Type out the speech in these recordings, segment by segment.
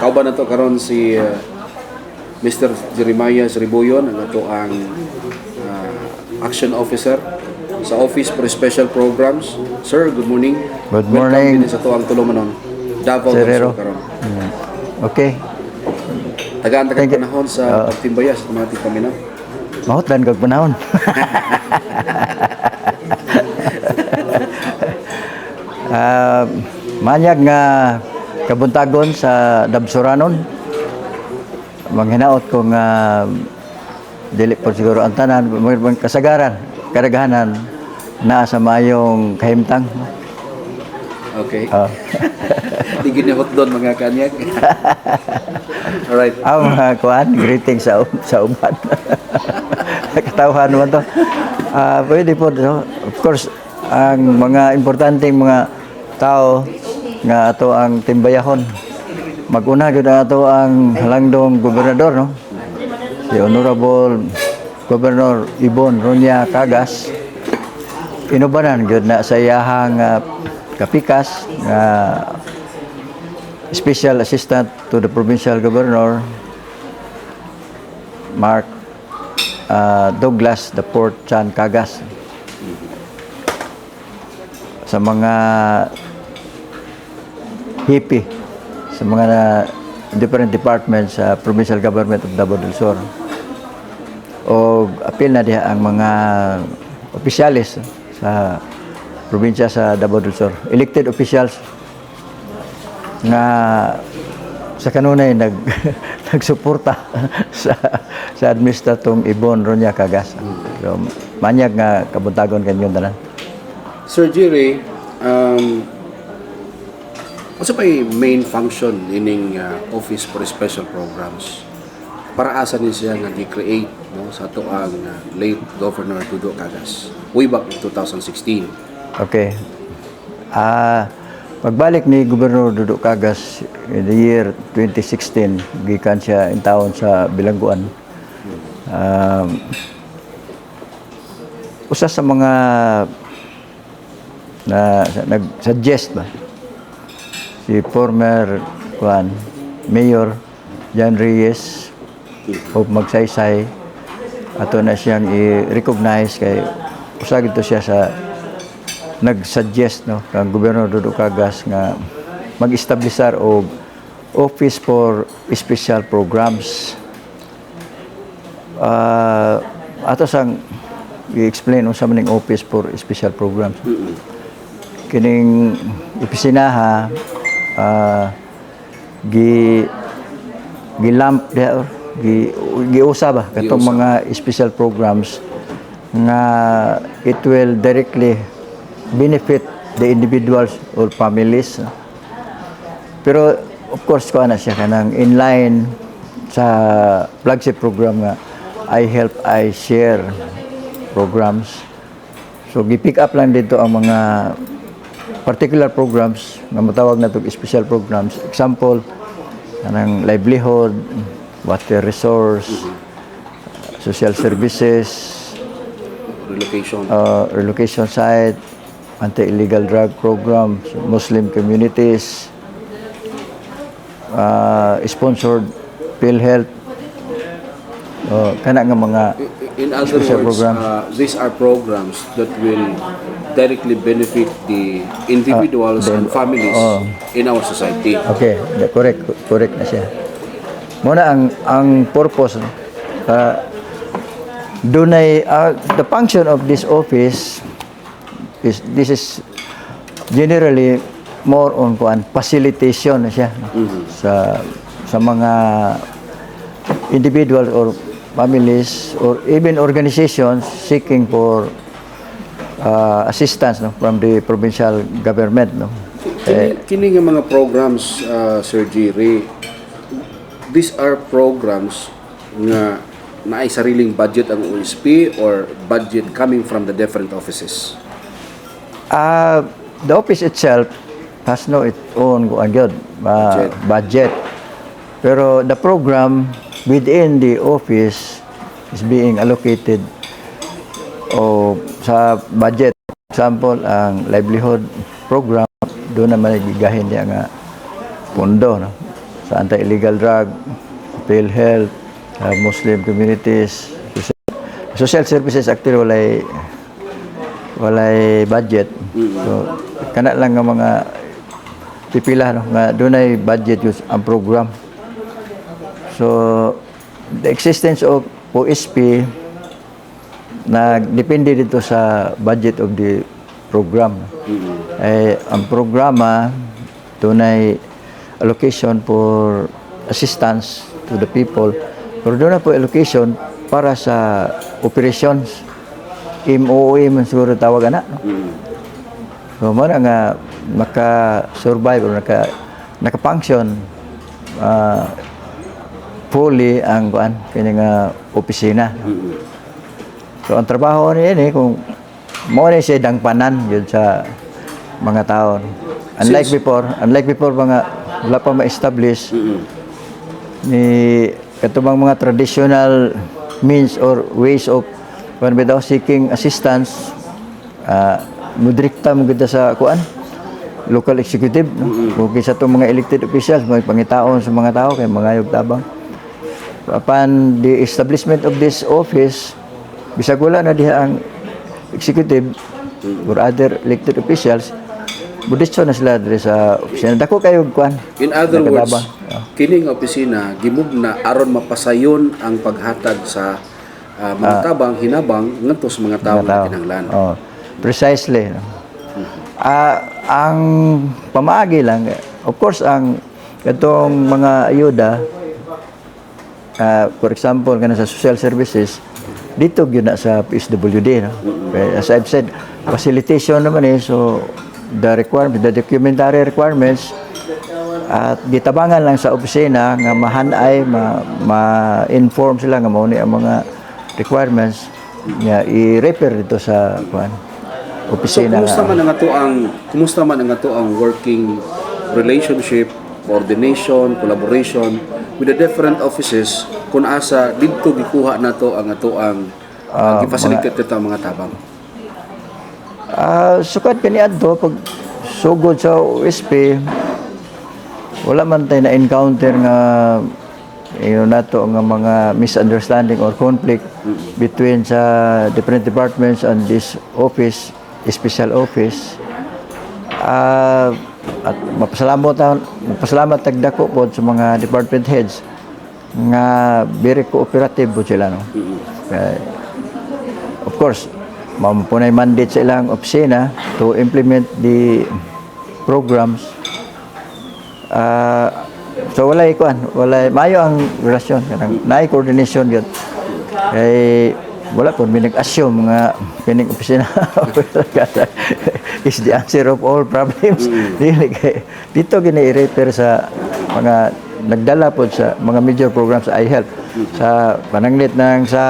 kauban na to karon si uh, Mr. Jeremiah Riboyon ang ato ang uh, action officer sa Office for Special Programs. Sir, good morning. Good Welcome morning. din sa to ang tulumanon. Davao Serero. Sir karon. Okay. Tagaan you. panahon sa pagtimbaya sa mga tipaminaw. Mahutlan kag panahon. Ah, manyag nga kabuntagon sa Dabsuranon. Manghinaot ko nga dili po siguro ang tanan kasagaran, karagahanan na sa mayong kahimtang. Okay. Ah. Di ginihot doon mga kanyag. Alright. Ang mga kuan, greeting sa sa uban. Katawhan mo to. Ah, pwede po, no? of course, ang mga importanteng mga tao nga ato ang timbayahon. Maguna gyud ato ang halangdong gobernador, no? Si Honorable Governor Ibon Ronya Cagas. Inubanan gyud na sa iyahang ah, kapikas nga Special Assistant to the Provincial Governor, Mark uh, Douglas the Port Chan Cagas. Sa mga hippie, sa mga na- different departments sa Provincial Government of Davao del Sur. O apil na diha ang mga opisyalis sa probinsya sa Davao del Sur. Elected officials nga sa kanunay nag nagsuporta sa sa administratong Ibon Ronya Cagas. So, manyag nga kabuntagon kanyon tanan. Sir Jerry, um, ano pa yung main function ining uh, Office for Special Programs? Para asa ni siya nga gi-create no, sa to ang uh, late Governor Tudo Cagas way back in 2016. Okay. Ah, pagbalik ni Gobernador Dudu Cagas in the year 2016, gikan siya in taon sa Bilangguan. Um, usa sa mga na nag-suggest ba si former kuan Mayor Jan Reyes o magsaysay ato na siyang i-recognize kay usa gito siya sa nag-suggest no kang Gobernador Dudu Cagas nga mag-establisar og Office for Special Programs. Ah, ato sang i-explain unsa man ning Office for Special Programs. Kining opisinaha ah gi gilamp diha or gi giusa ba katong mga special programs nga it will directly benefit the individuals or families. Pero of course ko na siya kanang in line sa flagship program nga I help I share programs. So gi-pick up lang dito ang mga particular programs nga matawag na special programs. Example, kanang livelihood, water resource, social services, Relocation. uh, relocation site, anti-illegal drug program, Muslim communities, uh, sponsored PhilHealth, uh, kana nga mga in other special words, programs. uh, these are programs that will directly benefit the individuals Uh, and families oh. in our society. Okay, yeah, correct, correct na siya. Muna ang ang purpose uh, dunay uh, the function of this office is this is generally more on kuan facilitation na siya no? sa sa mga individuals or families or even organizations seeking for uh, assistance no from the provincial government no Kini, kini nga mga programs, uh, Sir Jerry, these are programs nga na ay sariling budget ang OSP or budget coming from the different offices. Uh, the office itself has no its own uh, Budget. budget. Pero the program within the office is being allocated o sa budget. Example, ang livelihood program, doon naman nagigahin niya nga pondo. No? sa anti-illegal drug, PhilHealth, uh, Muslim communities, social, services actually walay walay budget. So kana lang nga mga pipila no nga dunay budget yung ang program. So the existence of OSP nagdepende dito sa budget of the program. Eh, ang programa tunay allocation for assistance to the people. Pero doon na po allocation para sa operations. MOE man siguro tawag na. No? So, mo na nga naka-survive or naka, naka-function ah, fully ang kuan kini nga opisina. So ang trabaho ni kung mo ni siya dangpanan yun sa mga tao. Unlike Since- before, unlike before mga wala pa ma-establish ni katubang mga traditional means or ways of when without seeking assistance uh, mudrikta mo kita sa kuan local executive no? kung sa itong mga elected officials mga pangitaon sa mga tao kay mga tabang upon the establishment of this office bisag wala na diha ang executive or other elected officials buditso na sila diri sa opisina dako kayo kuan In other words, Nakadaba. kining opisina gimugna aron mapasayon ang paghatag sa ah, mga tabang hinabang ngadto sa mga tawo tao. kinahanglan. Oh, precisely. no? Ah, ang pamaagi lang, of course, ang itong mga ayuda, ah, for example, kana sa social services, dito yun na sa PSWD. No? As I've said, facilitation naman eh, so the requirement, the documentary requirements, at gitabangan lang sa opisina nga mahanay, ma, ma-inform sila nga mao ni ang mga requirements nga i-refer dito sa kuan So opisina kumusta nga. man ang ato ang kumusta man ang ato ang working relationship, coordination, collaboration with the different offices kung asa didto gikuha nato ang ato ang uh, gifacilitate dito ang mga tabang. Ah, sukat kani adto pag sugod sa OSP wala man tayo na encounter nga you nato nga mga misunderstanding or conflict between sa different departments and this office special office Ah, at mapasalamat mapasalamat tagdako po sa mga department heads nga very cooperative po sila no? Kaya, of course mamupunay mandate sa ilang opisina to implement the programs. Ah, so wala kuan, wala mayo ang relasyon kanang naay coordination gyud. Kay wala po may nag-assume nga kining opisina. Is the answer of all problems. Dili kay dito gini i-refer sa mga nagdala po sa mga major programs sa iHealth. Sa pananglit ng sa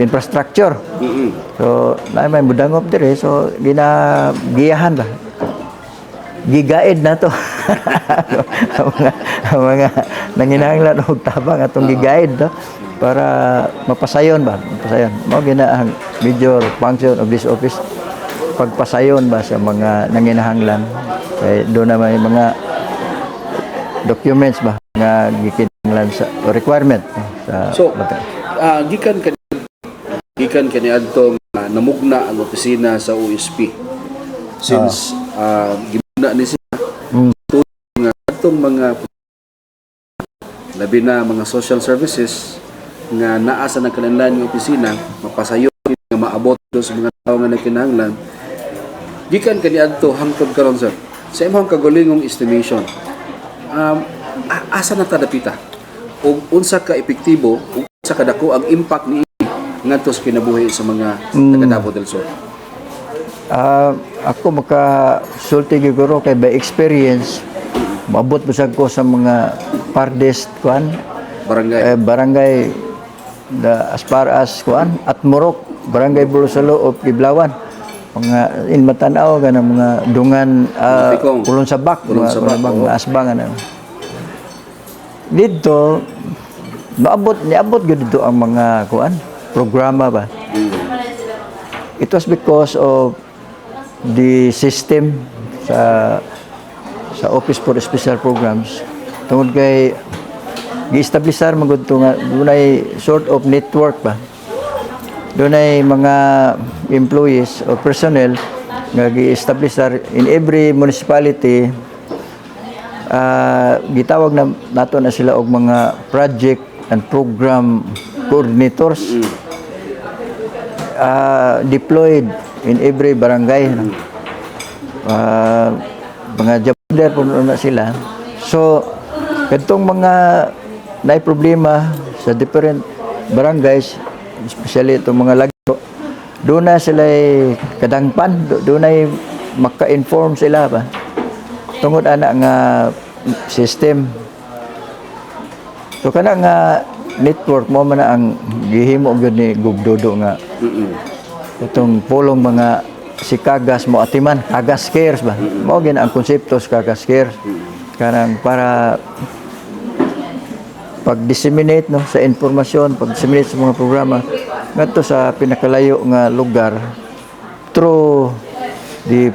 infrastructure. So, na may mudangop dire so ginagiyahan ba? Gigaid na to. Ang mga ang mga nanginahanglan og tabang atong gigaid to para mapasayon ba? Mapasayon. Mao gina ang major function of this office pagpasayon ba sa mga nanginahanglan? Kay do na may mga documents ba nga gikinahanglan sa requirement sa So, bata- ah, gikan kani gikan kani adto nga namugna ang opisina sa OSP. Since ah, gimugna ni siya Mm. nga atong mga labi na mga social services nga naa sa nagkananlan ng opisina mapasayon nga maabot do sa mga tao nga nagkinahanglan. Gikan kani adto hangtod karon sir. Sa imong kagulingong estimation um, asa na tadapita ug unsa ka epektibo ug unsa ka dako ang impact ni ngadto sa kinabuhi sa mga taga Davao del Sur? Ah, ako makasulti siguro kay by experience mabot basag ko sa mga farthest kuan? Barangay. Eh, barangay the, as far as kuan at Morok barangay Burusalo of Kiblawan mga in Matanaw ganang mga dungan uh, Matikong. kulon sabak Kulon mga Sabak, kulon oo. mga asbangan ano. dito maabot niabot gyud dito ang mga kuan programa ba it was because of the system sa sa Office for Special Programs tungod kay gi-establisar magud nga. Dunay sort of network ba? Dunay mga employees or personnel nga gi-establisar in every municipality ah gitawag na nato na sila og mga project and program coordinators ah, deployed in every barangay? Ah, mga job leader po na sila. So itong mga na problema sa different barangays especially itong mga lagyo doon na sila kadangpan. Do- doon na maka-inform sila ba? Tungod ana nga system. So kana nga network mo man ang gihimo gyud ni Gugdodo nga itong pulong mga si Kagas mo atiman Kagas Cares ba? Mao gina ang konsepto sa Kagas Cares. Kanang para pag-disseminate no sa informasyon, pag-disseminate sa mga programa ngadto sa pinakalayo nga lugar through the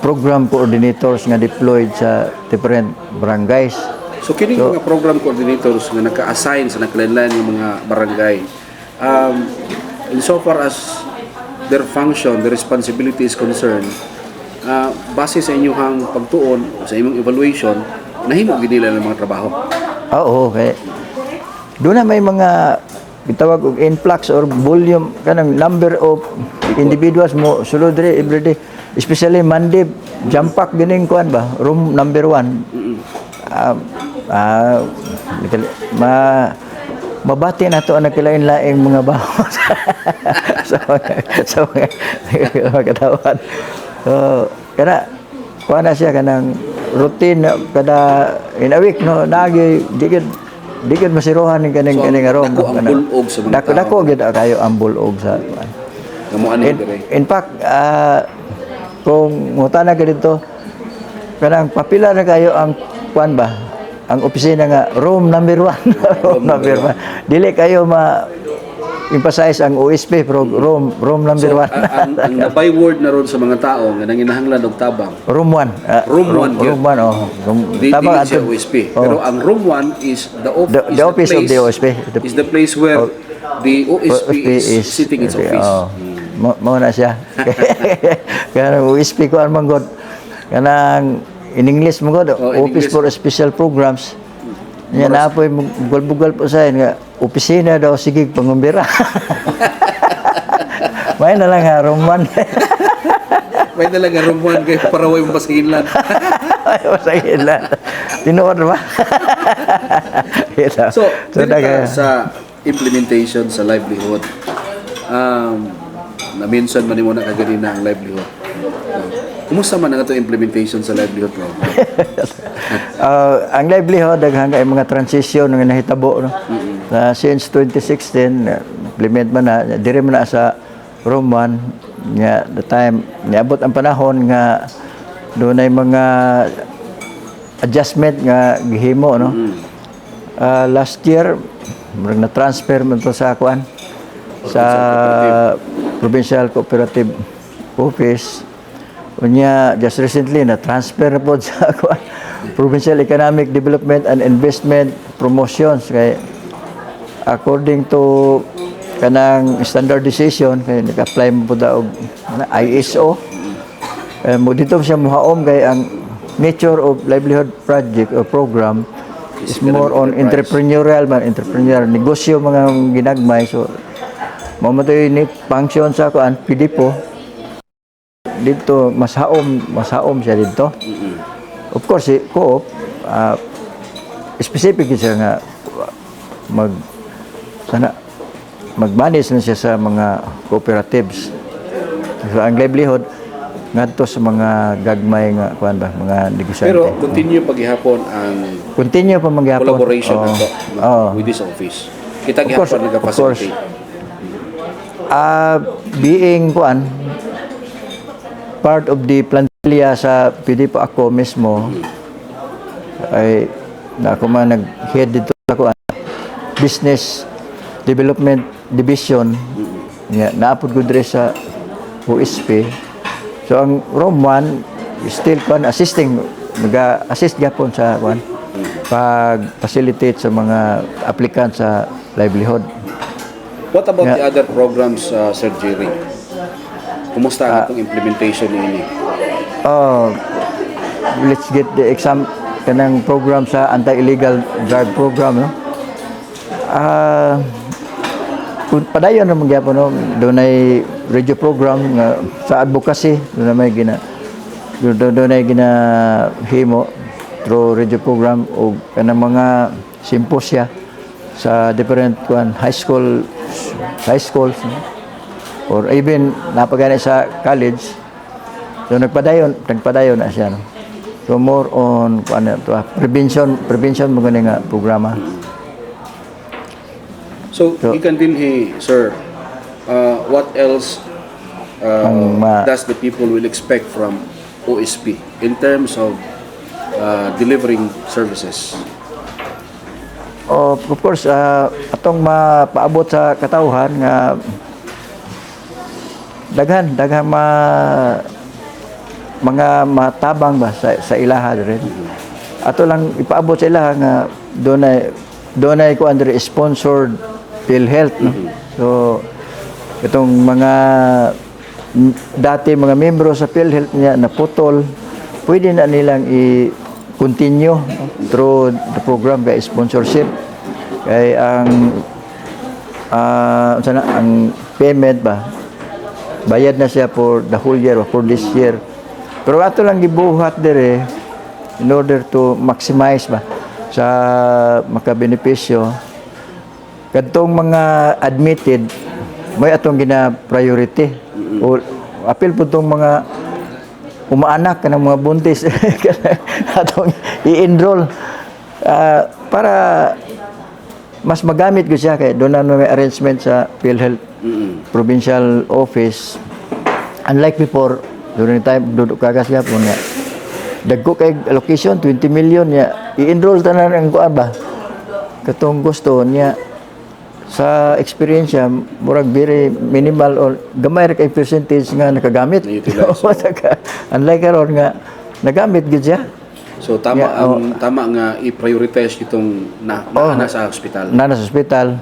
program coordinators nga deployed sa different barangays. So kining mga program coordinators nga naka-assign sa nakalanlan ng mga barangay, um, insofar as their function, their responsibility is concerned, uh, base sa inyong pagtuon, sa inyong evaluation, nahimo gid nila ng mga trabaho. Ah, Oo, okay. Doon na may mga gitawag og influx or volume kanang number of individuals mo sulod diri every day especially Monday jump pack gining kuan ba room number one ah ah, likali- ma mabati na to ang nagkilain-laing mga baho sa mga sa mga, mga katawan. So, kana kuha na siya kanang routine kada in a week no nagi digid digid masiruhan ni kaning So, kaning aron dako ang bulog sa mga dako dako gid kayo ang bulog sa kuan ano in, in fact ah, kung mutana ka dito kanang papila na kayo ang kuan ba ang opisina nga room number one. Room number one. Dili kayo ma emphasize ang OSP pero room room number So, one ang, ang, ang byword na ron sa mga tao nga nanginahanglan og tabang, room 1 ah, Room one, room 1 oh room, di, siya ato- OSP. oh. Pero ang room 1 is the, of, The- is the office of place, the OSP. The- is the place where the OSP, is, sitting its office. Oh, mo, mo na siya. Kaya OSP ko ang manggod. Kanang in English mo god, Oh, Office English. for Special Programs. Yan na po bugal-bugal po sa nga opisina daw sige pangumbira. May na lang ha, Roman. May talaga room 1 kay para way mo pasahinlan. Ay, masakit lang. Tinuod ba? So, so daga- sa implementation sa livelihood, um, na-mention man ni mo na kaganina ang livelihood. Uh, kumusta man ang ito implementation sa livelihood program? Ah, ang livelihood daghang kay mga transition nga nahitabo no. Na since 2016 uh, implement man na dire man na sa Roman nga the time niabot ang panahon nga dunay mga adjustment nga gihimo no. Ah, last year murag na transfer man to sa kuan sa provincial cooperative office Unya, just recently, na-transfer na po sa kuwan, Provincial Economic Development and Investment Promotions. Kay, according to kanang standardization, kay nag-apply mo po daw na ISO. Eh, mo dito siya muhaom kay ang nature of livelihood project or program is more on entrepreneurial man, entrepreneurial negosyo mga ginagmay. So, mo ni function sa PDPO dito mas haom mas haom siya dito of course si co-op ah, specific siya nga mag sana mag-manage na siya sa mga cooperatives so ang livelihood ngadto sa mga gagmay nga kuan ba mga negosyante Pero continue paghihapon ang continue pa magyapon collaboration Oo. nato Oo. with this office. Kita gihapon course. nagka-facilitate. Ah, being kuan part of the plantilla sa PD po ako mismo ay na ako man nag-head dito kuan business development division nga naapod ko dire sa OSP so ang Rome 1 is still kuan assisting nag-assist gyapon sa kuan pag-facilitate sa mga applicant sa livelihood. What about Yeah. the other programs, uh, Sir Jerry? Kumusta ang itong implementation ini? Oh, let's get the exam kanang program sa anti-illegal drug program no. Ah kung padayon naman gyapon no, doon ay radio program nga sa advocacy na may gina doon doon ay gina himo through radio program o kanang mga simposya sa different kuan high school high schools no? Or even napagani sa college So nagpadayon, nagpadayon na siya. No? So more on ano to, ah, prevention, prevention mo gani nga programa. So, So- ikan din he, sir, uh, what else uh, Ang ma- does the people will expect from OSP in terms of uh, delivering services? O, of course, ah, atong mapaabot sa katawhan nga daghan, daghan ma mga matabang ba sa, sa ilaha rin. Ato lang ipaabot sa ilaha nga doon ay doon ay ko under sponsored PhilHealth no. So itong mga dati mga membro sa PhilHealth niya na putol, pwede na nilang i-continue through the program kay sponsorship. Kay ang ah sana ang payment ba bayad na siya for the whole year or for this year. Pero ato lang gibuhat dire in order to maximize ba sa makabenepisyo. Kadtong mga admitted may atong gina priority. O apil po tong mga umaanak ka ng mga buntis. Atong i-enroll. Ah, para mas magamit ko siya kay doon na may arrangement sa PhilHealth provincial office. Unlike before during time duduk kagas nga po nga dagko kay allocation 20 million niya. I-enroll tanan ang kuan ba? Katong gusto niya. Sa experience niya murag very minimal or gamay ra kay percentage nga nakagamit. Unlike karon nga nagamit gid siya So tama Yeah, oh. ang tama nga i-prioritize itong na, Oh. na, sa hospital. na nasa hospital.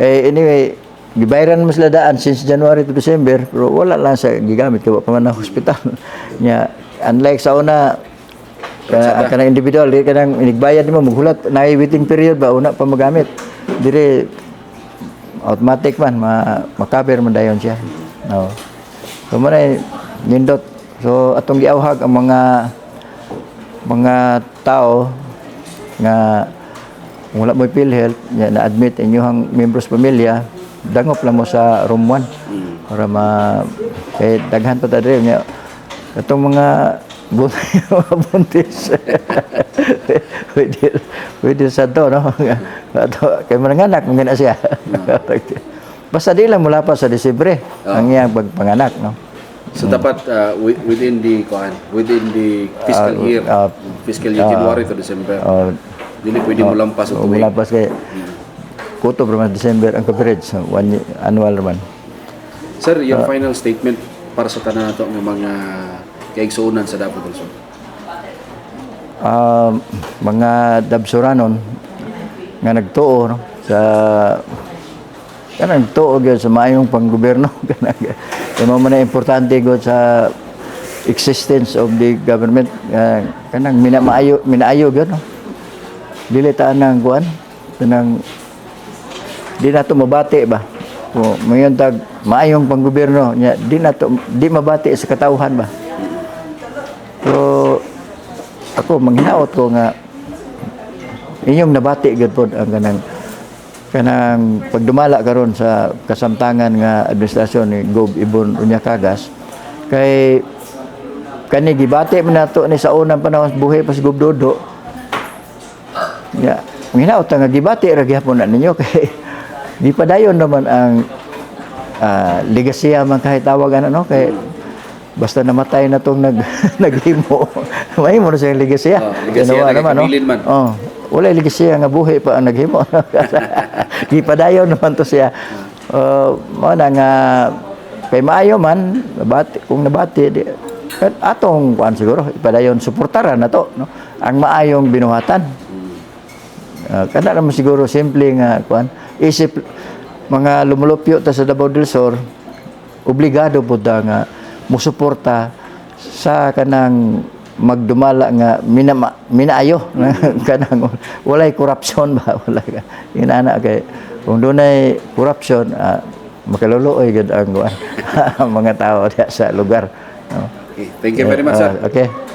Eh, anyway, gibayaran mo sila daan since January to December, pero wala lang sa gigamit kaya pa man na hospital. Nya, unlike sa una, ka, kanang individual, di kanang inigbayad mo, maghulat, na waiting period ba, una pa magamit. Dire, automatic man, ma, makaber man dayon siya. No. So, mo na, nindot. So, atong giawhag ang mga mga tao nga wala mo PhilHealth, ya, na-admit inyong members pamilya, dangop lang mo sa room 1 para ma kay daghan pa ta diri nga katong mga bun- mga buntis. Pwede pwede sa to no? Ato, kay mga anak mga na siya. Basta di lang mula pa sa Disyembre ang iyang pagpanganak no So dapat uh, wi- within the kuan, within the fiscal Ah, year, ah, fiscal year January to December. oh, Dili pwede mo lampas o mula pa kay kuto man December ang coverage one year- annual man Sir, your Ah. final statement para sa tanan nato ng mga kaigsuonan sa Davao del Sur. um, mga dabsuranon nga nagtuo no, sa kanang nagtuo gyud sa maayong panggobyerno kanang kamo man na importante gud sa existence of the government uh, kanang minamaayo minaayo gyud no? Dili ta nang kuan kanang di na to mabati ba? O mayon tag maayong panggobyerno nya di na to di mabati sa katawhan ba? Pero ako manghinaot ko nga inyong nabati gud pod ang kanang kanang pagdumala karon sa kasamtangan nga administrasyon ni Gob Ibon Unya Kagas kay kani gibati man nato ni sa unang panahon buhay pas Gob Dodo. Ya manghinaot nga gibati ra gyapon na ninyo kay di padayon naman ang ah, legasiya man kahit tawagan ano kay basta namatay na tong nag naghimo. May mo na siyang legasiya. Oh, legasiya Ginawa na kay kabilin man. oh wala legasiya nga buhi pa ang naghimo. Di padayon naman to siya. Uh, mo na nga kay maayo man nabati kung nabati di at atong kuan siguro ipadayon suportaran na to no? Ang maayong binuhatan. Ah, kana naman siguro simple nga kuan isip mga lumulupyo ta sa Davao del Sur obligado po ta nga musuporta sa kanang magdumala nga minama, minaayo kanang walay corruption ba wala ka inana kay kung dunay corruption ah, makaluluoy gid ang mga tao diha sa lugar no? Okay. Thank you very much, sir. Ah, okay